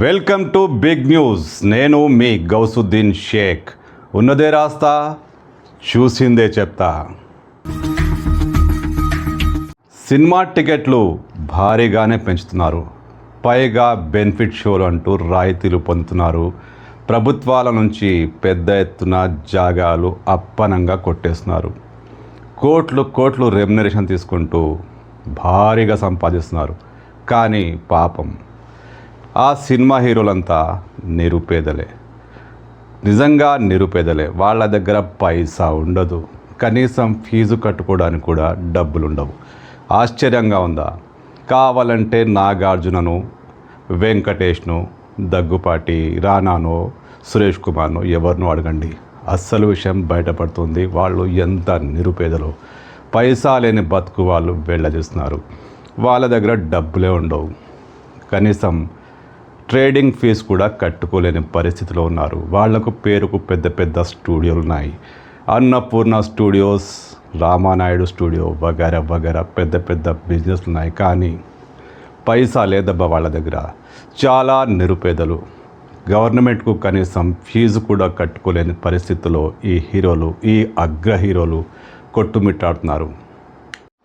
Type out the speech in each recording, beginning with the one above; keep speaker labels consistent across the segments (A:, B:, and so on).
A: Welcome to big news. నేను మీ గౌసుద్దీన్ షేక్. ఉన్నదే రాస్తా చూసిందే చెప్తా. సినిమా టికెట్లు భారీగానే పెంచుతున్నారు. పైగా బెనిఫిట్ షోలు అంటూ రాయితీలు పొందుతున్నారు. ప్రభుత్వాల నుంచి పెద్ద ఎత్తున జాగాలు అప్పనంగా కొట్టేస్తున్నారు. కోట్లు కోట్లు రెమ్యునరేషన్ తీసుకుంటూ భారీగా సంపాదిస్తున్నారు. కానీ పాపం ఆ సినిమా హీరోలంతా నిరుపేదలే. నిజంగా నిరుపేదలే. వాళ్ళ దగ్గర పైసా ఉండదు. కనీసం ఫీజు కట్టుకోవడానికి కూడా డబ్బులు ఉండవు ఆశ్చర్యంగా ఉందా? కావాలంటే నాగార్జునను వెంకటేష్ను దగ్గుపాటి రానానో సురేష్ కుమార్ను ఎవరినో అడగండి. అస్సలు విషయం బయటపడుతుంది. వాళ్ళు ఎంత నిరుపేదలో. పైసా లేని బతుకు వాళ్ళు వెళ్ళజేస్తున్నారు. వాళ్ళ దగ్గర డబ్బులే ఉండవు. కనీసం ట్రేడింగ్ ఫీజు కూడా కట్టుకోలేని పరిస్థితిలో ఉన్నారు. వాళ్ళకు పేరుకు పెద్ద పెద్ద స్టూడియోలు ఉన్నాయి. అన్నపూర్ణ స్టూడియోస్ రామానాయుడు స్టూడియో వగేరా వగేరా పెద్ద పెద్ద బిజినెస్లు ఉన్నాయి. కానీ పైసా లేదబ్బా వాళ్ళ దగ్గర. చాలా నిరుపేదలు. గవర్నమెంట్కు కనీసం ఫీజు కూడా కట్టుకోలేని పరిస్థితుల్లో ఈ హీరోలు ఈ అగ్ర హీరోలు కొట్టుమిట్టాడుతున్నారు.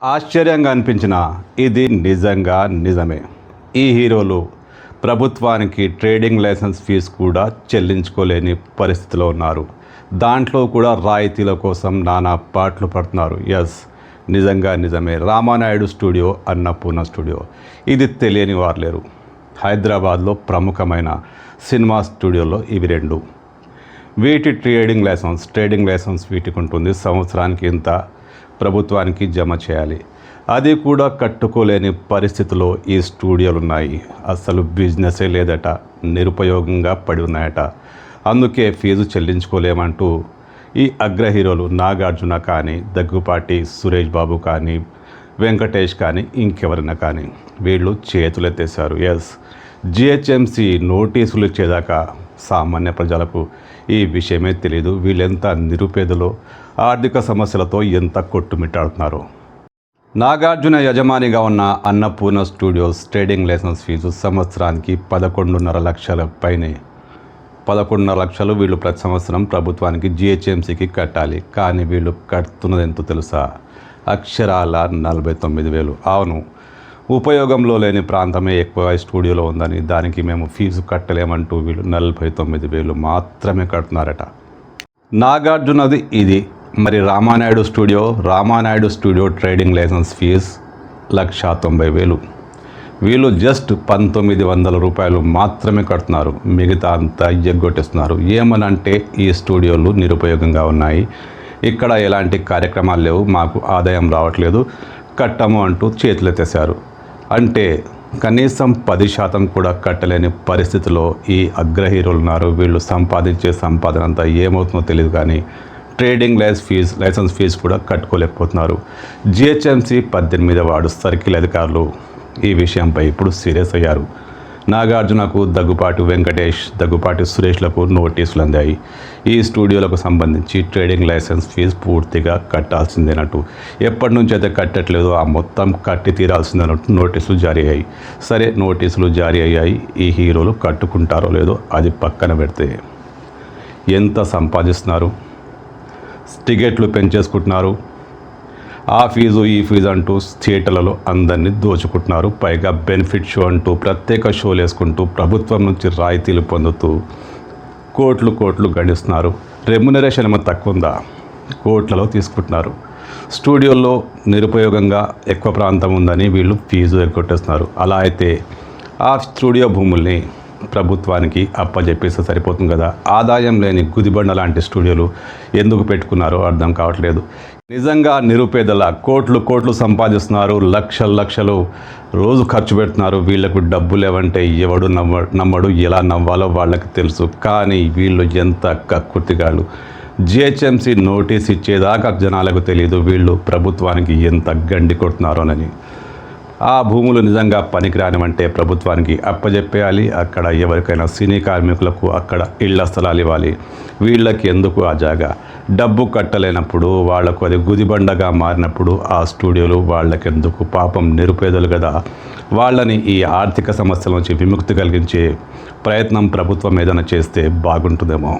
A: ఆశ్చర్యంగా అనిపించిన ఇది నిజంగా నిజమే. ఈ హీరోలు ప్రభుత్వానికి ట్రేడింగ్ లైసెన్స్ ఫీజు కూడా చెల్లించుకోలేని పరిస్థితిలో ఉన్నారు. దాంట్లో కూడా రాయితీల కోసం నానా పాటలు పడుతున్నారు. ఎస్ నిజంగా నిజమే. Ramanaidu studio Annapurna studio. ఇది తెలియని వారు లేరు. హైదరాబాద్లో ప్రముఖమైన సినిమా స్టూడియోలో ఇవి రెండు. వీటి ట్రేడింగ్ లైసెన్స్ ట్రేడింగ్ లైసెన్స్ వీటికి ఉంటుంది సంవత్సరానికి ఇంత ప్రభుత్వానికి జమ చేయాలి. అది కూడా కట్టుకోలేని పరిస్థితిలో ఈ స్టూడియోలు ఉన్నాయి అసలు బిజినెసే లేదట నిరుపయోగంగా పడి ఉన్నాయట. అందుకే ఫీజు చెల్లించుకోలేమంటూ ఈ అగ్ర హీరోలు నాగార్జున కానీ దగ్గుపాటి సురేష్ బాబు కానీ వెంకటేష్ కానీ ఇంకెవరైనా కానీ వీళ్ళు చేతులెత్తేశారు. ఎస్ జిహెచ్ఎంసి నోటీసులు ఇచ్చేదాకా సామాన్య ప్రజలకు ఈ విషయమే తెలియదు వీళ్ళెంత నిరుపేదలో ఆర్థిక సమస్యలతో ఎంత కొట్టుమిట్టాడుతున్నారో. నాగార్జున యజమానిగా ఉన్న Annapurna studios trading licence fee సంవత్సరానికి పదకొండున్నర లక్షల పైనే. పదకొండున్నర లక్షలు వీళ్ళు ప్రతి సంవత్సరం ప్రభుత్వానికి జిహెచ్ఎంసీకి కట్టాలి. కానీ వీళ్ళు కడుతున్నది ఎంతో తెలుసా? అక్షరాల నలభై తొమ్మిది వేలు. అవును ఉపయోగంలో లేని ప్రాంతమే ఎక్కువ స్టూడియోలో ఉందని దానికి మేము ఫీజు కట్టలేమంటూ వీళ్ళు నలభై తొమ్మిది వేలు మాత్రమే కడుతున్నారట. నాగార్జునది ఇది. మరి Ramanaidu studio Ramanaidu studio trading licence fee lakh తొంభై వేలు. వీళ్ళు జస్ట్ పంతొమ్మిది వందల రూపాయలు మాత్రమే కడుతున్నారు. మిగతా అంతా ఎగ్గొట్టేస్తున్నారు. ఏమనంటే ఈ స్టూడియోలు నిరుపయోగంగా ఉన్నాయి. ఇక్కడ ఎలాంటి కార్యక్రమాలు లేవు. మాకు ఆదాయం రావట్లేదు. కట్టము అంటూ చేతులెత్తేశారు అంటే కనీసం పది శాతం కూడా కట్టలేని పరిస్థితిలో ఈ అగ్ర హీరోలు ఉన్నారు వీళ్ళు సంపాదించే సంపాదన అంతా ఏమవుతుందో తెలియదు కానీ ట్రేడింగ్ లైస్ ఫీజ్ లైసెన్స్ ఫీజు కూడా కట్టుకోలేకపోతున్నారు. జిహెచ్ఎంసీ పద్దెనిమిది వాడు సర్కిల్ అధికారులు ఈ విషయంపై ఇప్పుడు సీరియస్ అయ్యారు. నాగార్జునకు దగ్గుపాటి వెంకటేష్ దగ్గుపాటి సురేష్లకు నోటీసులు అందాయి. ఈ స్టూడియోలకు సంబంధించి ట్రేడింగ్ లైసెన్స్ ఫీజు పూర్తిగా కట్టాల్సిందేనట్టు. ఎప్పటి నుంచి అయితే కట్టట్లేదో ఆ మొత్తం కట్టి తీరాల్సిందేనట్టు నోటీసులు జారీ అయ్యాయి. సరే నోటీసులు జారీ అయ్యాయి. ఈ హీరోలు కట్టుకుంటారో లేదో అది పక్కన పెడితే ఎంత సంపాదిస్తున్నారు? టికెట్లు పెంచేసుకుంటున్నారు. ఆ ఫీజు ఈ ఫీజు అంటూ థియేటర్లలో అందరినీ దోచుకుంటున్నారు. పైగా బెనిఫిట్ షో అంటూ ప్రత్యేక షోలు వేసుకుంటూ ప్రభుత్వం నుంచి రాయితీలు పొందుతూ కోట్లు కోట్లు గడిస్తున్నారు రెమ్యునరేషన్ ఏమో తక్కువ ఉందా? కోట్లలో తీసుకుంటున్నారు. స్టూడియోల్లో నిరుపయోగంగా ఎక్కువ ప్రాంతం ఉందని వీళ్ళు ఫీజు ఎగ్గొట్టేస్తున్నారు. అలా అయితే ఆ స్టూడియో భూముల్ని ప్రభుత్వానికి అప్పజెప్పేస్తే సరిపోతుంది కదా? ఆదాయం లేని గుదిబండ లాంటి స్టూడియోలు ఎందుకు పెట్టుకున్నారో అర్థం కావట్లేదు. నిజంగా నిరుపేదల కోట్లు కోట్లు సంపాదిస్తున్నారు లక్షలు లక్షలు రోజు ఖర్చు పెడుతున్నారు. వీళ్ళకు డబ్బు లేవంటే ఎవడు నమ్మ నమ్మడు ఎలా నవ్వాలో వాళ్ళకి తెలుసు. కానీ వీళ్ళు ఎంత కక్కుర్తిగాళ్ళు. జిహెచ్ఎంసీ నోటీస్ ఇచ్చేదాకా జనాలకు తెలియదు వీళ్ళు ప్రభుత్వానికి ఎంత గండి కొడుతున్నారోనని. ఆ భూములు నిజంగా పనికిరానివంటే ప్రభుత్వానికి అప్పజెప్పేయాలి. అక్కడ ఎవరికైనా సినీ కార్మికులకు అక్కడ ఇళ్ళ స్థలాలు ఇవ్వాలి. వీళ్ళకి ఎందుకు ఆ జాగా? డబ్బు కట్టలేనప్పుడు వాళ్ళకు అది గుదిబండగా మారినప్పుడు ఆ స్టూడియోలు వాళ్ళకెందుకు పాపం నిరుపేదలు కదా వాళ్ళని ఈ ఆర్థిక సమస్యల నుంచి విముక్తి కలిగించే ప్రయత్నం ప్రభుత్వం ఏదైనా చేస్తే బాగుంటుందేమో.